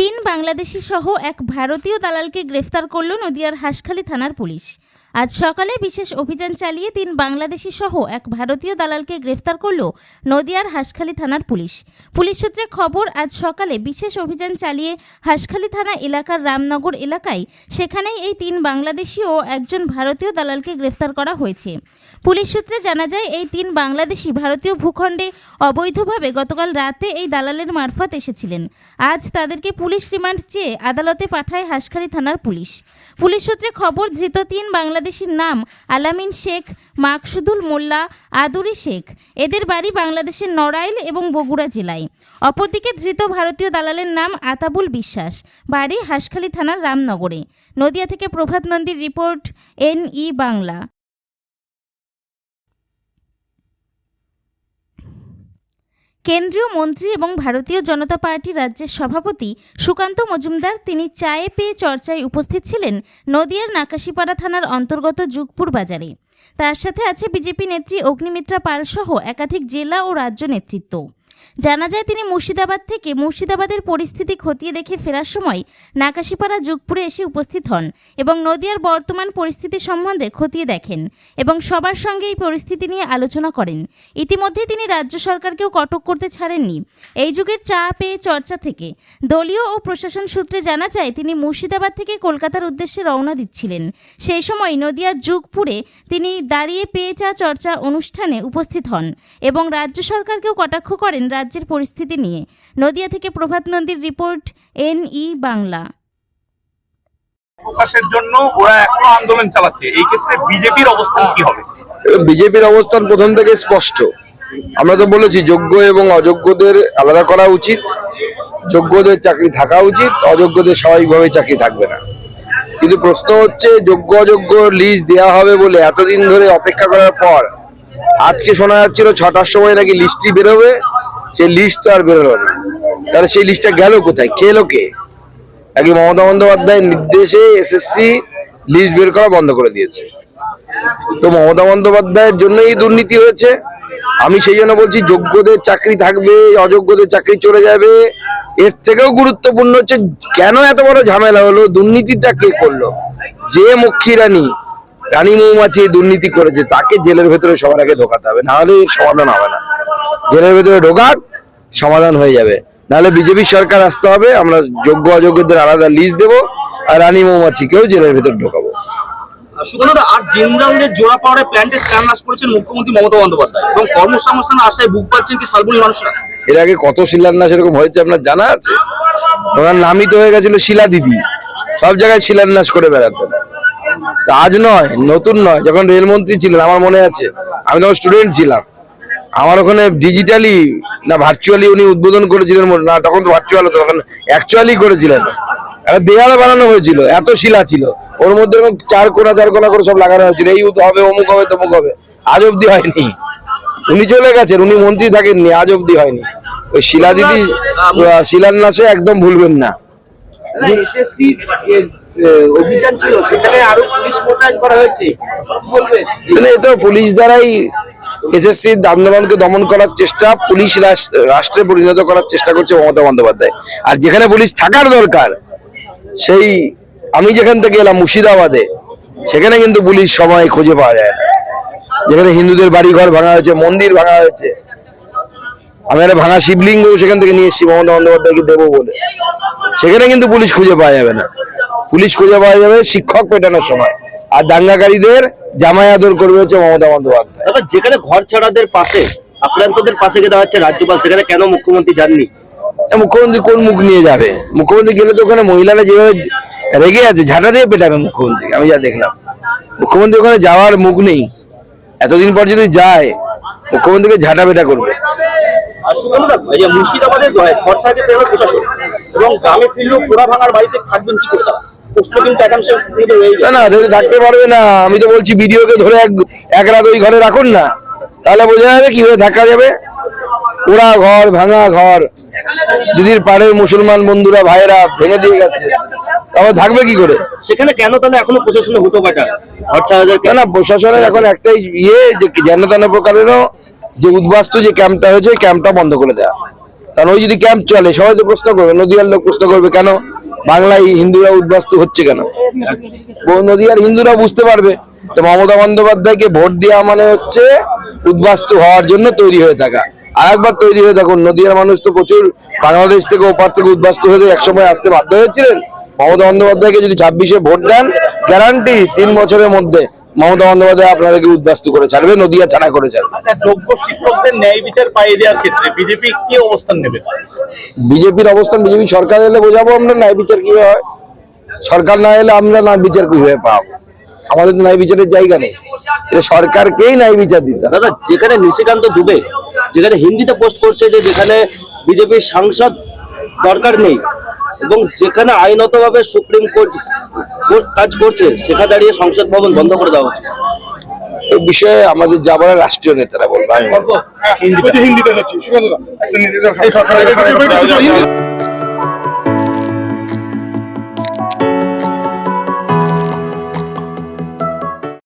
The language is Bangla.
তিন বাংলাদেশি সহ এক ভারতীয় দালালকে গ্রেফতার করল নদিয়ার হাসখালী থানার পুলিশ। আজ সকালে বিশেষ অভিযান চালিয়ে তিন বাংলাদেশি সহ এক ভারতীয় দালালকে গ্রেফতার করল নদিয়ার হাসখালী থানার পুলিশ। পুলিশ সূত্রে খবর, আজ সকালে বিশেষ অভিযান চালিয়ে হাসখালী থানা এলাকার রামনগর এলাকায় সেখানেই এই তিন বাংলাদেশি ও একজন ভারতীয় দালালকে গ্রেফতার করা হয়েছে। পুলিশ সূত্রে জানা যায়, এই তিন বাংলাদেশি ভারতীয় ভূখণ্ডে অবৈধভাবে গতকাল রাতে এই দালালের মারফত এসেছিলেন। আজ তাদেরকে পুলিশ রিমান্ড চেয়ে আদালতে পাঠায় হাসখালী থানার পুলিশ। পুলিশ সূত্রে খবর, ধৃত তিন বাংলাদেশির নাম আলামিন শেখ, মাকসুদুল মোল্লা, আদুরি শেখ। এদের বাড়ি বাংলাদেশের নড়াইল এবং বগুড়া জেলায়। অপরদিকে ধৃত ভারতীয় দালালের নাম আতাবুল বিশ্বাস। বাড়ি হাসখালি থানার রামনগরে। নদিয়া থেকে প্রভাত নন্দীর রিপোর্ট এন ই বাংলা। কেন্দ্রীয় মন্ত্রী এবং ভারতীয় জনতা পার্টি রাজ্যের সভাপতি সুকান্ত মজুমদার তিনি চায়ে পেয়ে চর্চায় উপস্থিত ছিলেন নদিয়ার নাকাশিপাড়া থানার অন্তর্গত যুগপুর বাজারে। তার সাথে আছে বিজেপি নেত্রী অগ্নিমিত্রা পাল সহ একাধিক জেলা ও রাজ্য নেতৃত্ব। জানা যায় তিনি মুর্শিদাবাদ থেকে মুর্শিদাবাদের পরিস্থিতি খতিয়ে দেখে ফেরার সময় নাকাশিপাড়া যুগপুরে এসে উপস্থিত হন এবং নদিয়ার বর্তমান পরিস্থিতি সম্বন্ধে খতিয়ে দেখেন এবং সবার সঙ্গে এই পরিস্থিতি নিয়ে আলোচনা করেন। ইতিমধ্যে তিনি রাজ্য সরকারকেও কটক করতে ছাড়েননি। এই যুগের চা পেয়ে চর্চা থেকে দলীয় ও প্রশাসন সূত্রে জানা যায়, তিনি মুর্শিদাবাদ থেকে কলকাতার উদ্দেশ্যে রওনা দিচ্ছিলেন। সেই সময় নদিয়ার যুগপুরে তিনি দাঁড়িয়ে পেয়ে চা চর্চা অনুষ্ঠানে উপস্থিত হন এবং রাজ্য সরকারকেও কটাক্ষ করেন রাজ্যের পরিস্থিতি নিয়ে। নদিয়া থেকে প্রভাত নন্দীর রিপোর্ট এন ই বাংলা। প্রকাশের জন্য ওরা এখনও আন্দোলন চালাচ্ছে। এই ক্ষেত্রে বিজেপির অবস্থান কি হবে? বিজেপির অবস্থান প্রথম থেকে স্পষ্ট। আমরা তো বলেছি যোগ্য এবং অযোগ্যদের আলাদা করা উচিত। যোগ্যদের চাকরি থাকা উচিত অযোগ্যদের স্বাভাবিকভাবে চাকরি থাকবে না। কিন্তু প্রশ্ন হচ্ছে যোগ্য অযোগ্য লিস্ট দেওয়া হবে বলে এতদিন ধরে অপেক্ষা করার পর আজকে শোনা যাচ্ছিল ছটার সময় নাকি লিস্টটি বেরোবে। সেই লিস্ট তো আর বেরোলো না। তাহলে সেই লিস্টটা গেল কোথায়? কে? লোকে আগে মমতা বন্দ্যোপাধ্যায়ের নির্দেশে এসএসসি লিস্ট বের করা বন্ধ করে দিয়েছে। তো মমতা বন্দ্যোপাধ্যায়ের জন্যই দুর্নীতি হয়েছে। আমি সেই জন্য বলছি, যোগ্যদের চাকরি থাকবে, অযোগ্যদের চাকরি চলে যাবে। এর থেকেও গুরুত্বপূর্ণ হচ্ছে, কেন এত বড় ঝামেলা হলো? দুর্নীতিটা কে করল? যে মক্ষী রানী রানী মৌমাছি দুর্নীতি করেছে, তাকে জেলের ভেতরে সবার আগে ঢোকাতে হবে নাহলে এর সমাধান হবে না। জেলের ভেতরে ঢোকাক সমাধান হয়ে যাবে। নাহলে বিজেপি সরকার আসতে হবে আমরা যোগ্য অযোগ্যদের আলাদা লিস্ট দেবো আর রানী মৌমাছিকেও জেলের ভেতর ঢোকাবো। সুগন্ধ আজ জোড়া পাওয়ারে প্ল্যান্টে করেছেন মুখ্যমন্ত্রী মমতা বন্দ্যোপাধ্যায়। এবং কর্মসংস্থান আশায় বুক পাচ্ছেন কি শালবনী মানুষরা? এর আগে কত শিলান্যাস এরকম হয়েছে আপনার জানা আছে? ওনার নামই তো হয়ে গেছিল শিলা দিদি। সব জায়গায় শিলান্যাস করে বেড়াতেন। আজ নয় নতুন নয় যখন রেলমন্ত্রী ছিলেন আমার মনে আছে আমি তখন স্টুডেন্ট ছিলাম। আমার ওখানে ডিজিটালি না ভার্চুয়ালি উনি উদ্বোধন করেছিলেন না তখন তো ভার্চুয়াল হতো তখন অ্যাকচুয়ালি করেছিলেন। একটা দেয়াল বানানো হয়েছিল এত শিলা ছিল। ওর মধ্যে এরকম চার কোনা চার কোনা করে সব লাগানো হয়েছিল। এই হবে অমুক হবে তমুক হবে। আজ অব্দি হয়নি। উনি চলে গেছেন উনি মন্ত্রী থাকেননি আজ অব্দি হয়নি। ওই শিলা দিদি শিলান্যাসে একদম ভুলবেন না। অভিযান ছিল সেখানে আরও পুলিশ মোতায়েন করা হয়েছে। কি বলবেন? মানে এটা পুলিশ দ্বারাই এসএসসি আন্দোলনকে দমন করার চেষ্টা, পুলিশ রাষ্ট্রে পরিণত করার চেষ্টা করছে মমতা বন্দ্যোপাধ্যায়। আর যেখানে পুলিশ থাকার দরকার, সেই আমি যেখান থেকে এলাম মুর্শিদাবাদে, সেখানে কিন্তু পুলিশ সময় খুঁজে পাওয়া যায় যেখানে হিন্দুদের বাড়ি ঘর ভাঙা হয়েছে, মন্দির ভাঙা হয়েছে। আমি একটা ভাঙা শিবলিঙ্গ সেখান থেকে নিয়ে এসেছি, মমতা বন্দ্যোপাধ্যায়কে দেবো বলে। সেখানে কিন্তু পুলিশ খুঁজে পাওয়া যাবে না। পুলিশ খুঁজে পাওয়া যাবে শিক্ষক পেটানোর সময়। আর দাঙ্গাকারীদের জামাই আদর করবে হচ্ছে মমতা বন্দ্যোপাধ্যায়। যেখানে ঘর ছাড়াদের পাশে আক্রান্তদের পাশে গিয়ে দাঁড়াচ্ছে রাজ্যপাল সেখানে কেন মুখ্যমন্ত্রী যাননি? মুখ্যমন্ত্রী কোন মুখ নিয়ে যাবে? মুখ্যমন্ত্রী গেলে তো ওখানে মহিলারা যেভাবে রেগে আছে ঝাঁটা দিয়ে পেটাবে মুখ্যমন্ত্রী আমি যা দেখলাম। মুখ্যমন্ত্রী ওখানে যাওয়ার মুখ নেই। এতদিন পর যদি যায় মুখ্যমন্ত্রীকে ঝাঁটা পেটা করবে। আর সুগন্ধ এই যে মুর্শিদাবাদে প্রশাসন এবং গ্রামে ফিরলেও পোড়া ভাঙার বাড়িতে থাকবেন কি করে না না থাকতে পারবে না। আমি তো বলছি ভিডিওকে ধরে এক এক রাত ওই ঘরে রাখুন না। তাহলে বোঝা যাবে কীভাবে থাকা যাবে। পোড়া ঘর ভাঙা ঘর। দিদির পাড়ের মুসলমান বন্ধুরা ভাইয়েরা ভেঙে দিয়ে গেছে। তারপর থাকবে কি করে? সেখানে কেন তাহলে এখনও প্রশাসনে হুটো পাটা ঘর ছাড়াদেরকে না না প্রশাসনের এখন একটাই ইয়ে যে যেন তেন প্রকারেরও যে উদ্বাস্তু যে ক্যাম্পটা হয়েছে ক্যাম্পটা বন্ধ করে দেওয়া কারণ ওই যদি ক্যাম্প চলে, সবাই তো প্রশ্ন করবে, নদীয়ার লোক প্রশ্ন করবে, কেন বাংলায় হিন্দুরা উদ্বাস্তু হচ্ছে কেন? নদীয়ার হিন্দুরা বুঝতে পারবে। তো মমতা বন্দ্যোপাধ্যায়কে ভোট দেওয়া মানে হচ্ছে উদ্বাস্তু হওয়ার জন্য তৈরি হয়ে থাকা। আর একবার তৈরি হয়ে থাকুন নদীয়ার মানুষ তো প্রচুর বাংলাদেশ থেকে ওপার থেকে উদ্বাস্তু হয়ে একসময় আসতে বাধ্য হয়েছিলেন। মমতা বন্দ্যোপাধ্যায়কে যদি ছাব্বিশে ভোট দেন গ্যারান্টি তিন বছরের মধ্যে। মমতা বন্দ্যোপাধ্যায় আপনাদেরকে উদ্বাস্তু করে ছাড়বে নদীয়া ছাড়া করে ছাড়বে। আচ্ছা, যোগ্য শিক্ষকদের ন্যায় বিচার পাইয়ে দেওয়ার ক্ষেত্রে বিজেপি কি অবস্থান নেবে? বিজেপির অবস্থান বিজেপি সরকার এলে বোঝাবো আমরা ন্যায় বিচার কীভাবে হয়। সরকার না এলে আমরা ন্যায় বিচার কীভাবে পাবো? আমাদের তো ন্যায় বিচারের জায়গা নেই। এটা সরকারকেই ন্যায় বিচার দিতে হবে। দাদা যেখানে নিশিকান্ত দুবে যেখানে হিন্দিতে পোস্ট করছে যে যেখানে বিজেপির সাংসদ দরকার নেই এবং যেখানে আইনত ভাবে সুপ্রিম কোর্ট কোর্ট কাজ করছে সেখানে দাঁড়িয়ে সংসদ ভবন বন্ধ করে দেওয়া হচ্ছে এই বিষয়ে আমাদের যা বলে রাষ্ট্রীয় নেতারা বলব